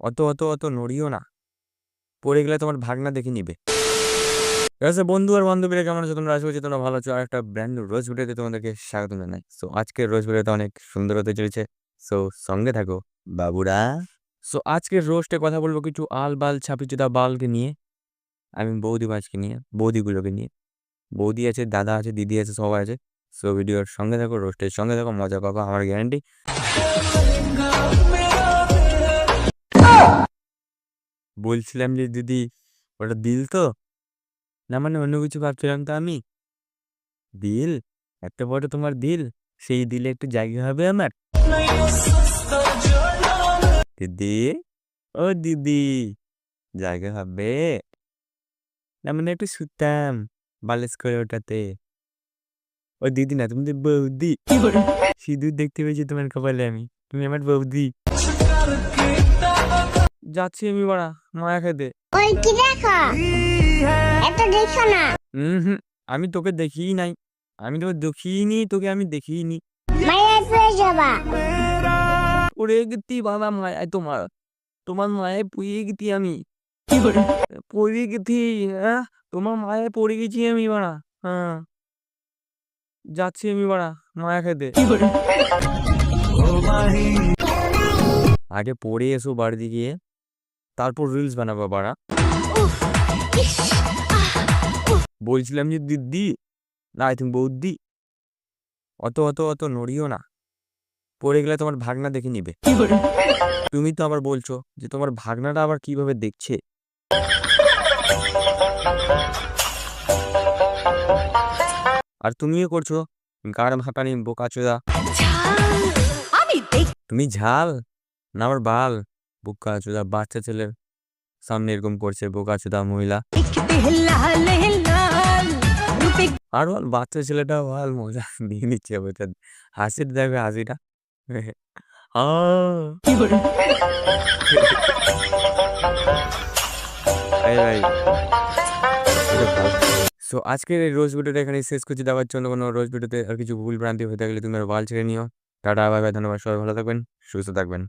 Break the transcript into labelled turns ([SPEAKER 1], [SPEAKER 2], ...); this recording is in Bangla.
[SPEAKER 1] অত অত অত নড়িও না। পড়ে গেলে তোমার ভাগনা দেখে নিবে। আছে বন্ধু আর বান্ধবীরা কেমন আছো? তোমরা আশা করছি তোমরা ভালো আছো। আর একটা ব্র্যান্ড রোজ ভিডিওতে তোমাদেরকে স্বাগত জানাই। সো আজকের রোজ ভিডিওটা অনেক সুন্দর হতে চলেছে। সো সঙ্গে থাকো। বাবুরা। সো আজকের রোস্টে কথা বলব কিছু আল বাল ছাপিচুদা বালকে নিয়ে। আমি বৌদি মাছকে নিয়ে বৌদিগুলোকে নিয়ে। বৌদি আছে দাদা আছে দিদি আছে সবাই আছে। সো ভিডিওর সঙ্গে থাকো রোস্টের সঙ্গে থাকো মজা পাবো আমার গ্যারান্টি বলছিলাম যে দিদি ওটা দিল তো? না মানে অন্য কিছু ভাবছিলাম তো আমি। দিল এত বড় তোমার দিল সেই দিলে একটু জায়গা হবে আমার? দিদি? ও দিদি জায়গা হবে? না মানে একটু শুতাম বালিশ করে ওটাতে। ও দিদি না তুমি তো বৌদি। সিঁদুর দেখতে পেয়েছি তোমার কপালে আমি। তুমি আমার বৌদি। যাচ্ছি আমি বাড়া মায়া খেতে।
[SPEAKER 2] ওই কি দেখো? এটা দেখো না।
[SPEAKER 1] হুম হুম আমি তোকে দেখিই নাই। আমি তোকে দেখিনি তোকে আমি দেখিনি
[SPEAKER 2] মায়ের পেয়ে যাবা।
[SPEAKER 1] বাবা তোমার তোমার মায়ে পুড়িয়ে গেছি আমি। পড়ে গেছি হ্যাঁ তোমার মায়ে পড়ে গেছি আমি বাড়া হ্যাঁ। যাচ্ছি আমি বাড়া মায়া খেতে। আগে পড়ে এসো বাড়িতে গিয়ে। তারপর রিলস বানাবো বাড়া। বলছিলাম যে দিদি না তুমি বৌদি। অত অত অত নড়িও না। পড়ে গেলে তোমার ভাগনা দেখে নিবে। তুমি তো আবার বলছো যে তোমার ভাগনাটা আবার কীভাবে দেখছে? আর তুমিও করছ গাড় ভাকানি বোকাচোদা। তুমি ঝাল না আমার বাল? বোকাচোদা বাচ্চা ছেলের সামনে এরকম করছে বোকা বোকাচোদা মহিলা। আর বল বাচ্চা ছেলেটা বল মজা নিয়ে নিচ্ছে হাসির দেখবে হাসিটা। সো আজকের এই রোজ ভিডিওটা এখানে শেষ করছি। দেওয়ার জন্য কোনো রোজ ভিডিওতে আর কিছু ভুল ভ্রান্তি হয়ে থাকলে তুমি আর বাল ছেড়ে নিও। টাটা, বাই বাই, ধন্যবাদ সবাই, ভালো থাকবেন, সুস্থ থাকবেন।